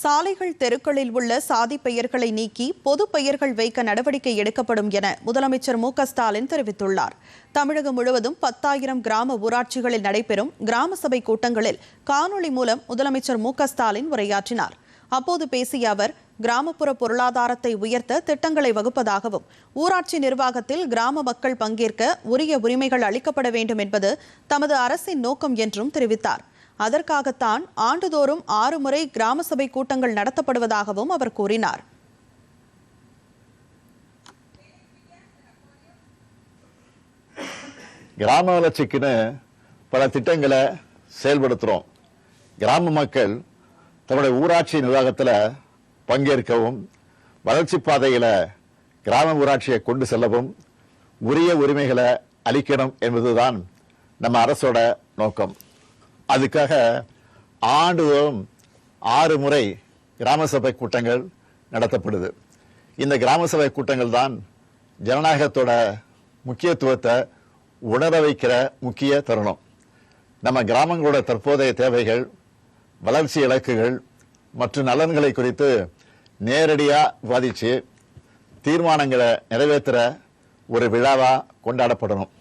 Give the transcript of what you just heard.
சாலைகள் தெருக்களில் உள்ள சாதி பெயர்களை நீக்கி பொது பெயர்கள் வைக்க நடவடிக்கை எடுக்கப்படும் என முதலமைச்சர் மு ஸ்டாலின் தெரிவித்துள்ளார். தமிழகம் முழுவதும் பத்தாயிரம் கிராம ஊராட்சிகளில் நடைபெறும் கிராம சபை கூட்டங்களில் காணொளி மூலம் முதலமைச்சர் மு ஸ்டாலின் உரையாற்றினார். அப்போது பேசிய அவர் கிராமப்புற பொருளாதாரத்தை உயர்த்த திட்டங்களை வகுப்பதாகவும் ஊராட்சி நிர்வாகத்தில் கிராம மக்கள் பங்கேற்க உரிய உரிமைகள் அளிக்கப்பட வேண்டும் என்பது தமது அரசின் நோக்கம் என்றும் தெரிவித்தார். அதற்காகத்தான் ஆண்டுதோறும் ஆறு முறை கிராம சபை கூட்டங்கள் நடத்தப்படுவதாகவும் அவர் கூறினார். கிராம வளர்ச்சிக்குன்னு பல திட்டங்களை செயல்படுத்துகிறோம் கிராம மக்கள் தன்னுடைய ஊராட்சி நிர்வாகத்தில் பங்கேற்கவும் வளர்ச்சி பாதையில் கிராம ஊராட்சியை கொண்டு செல்லவும் உரிய உரிமைகளை அளிக்கணும் என்பதுதான் நம்ம அரசோட நோக்கம். அதுக்காக ஆண்டுதோறும் ஆறு முறை கிராம சபை கூட்டங்கள் நடத்தப்படுது. இந்த கிராம சபை கூட்டங்கள் தான் ஜனநாயகத்தோட முக்கியத்துவத்தை உணர வைக்கிற முக்கிய தருணம். நம்ம கிராமங்களோட தற்போதைய தேவைகள் வளர்ச்சி இலக்குகள் மற்றும் நலன்களை குறித்து நேரடியாக விவாதித்து தீர்மானங்களை நிறைவேற்றுற ஒரு விழாவாக கொண்டாடப்படணும்.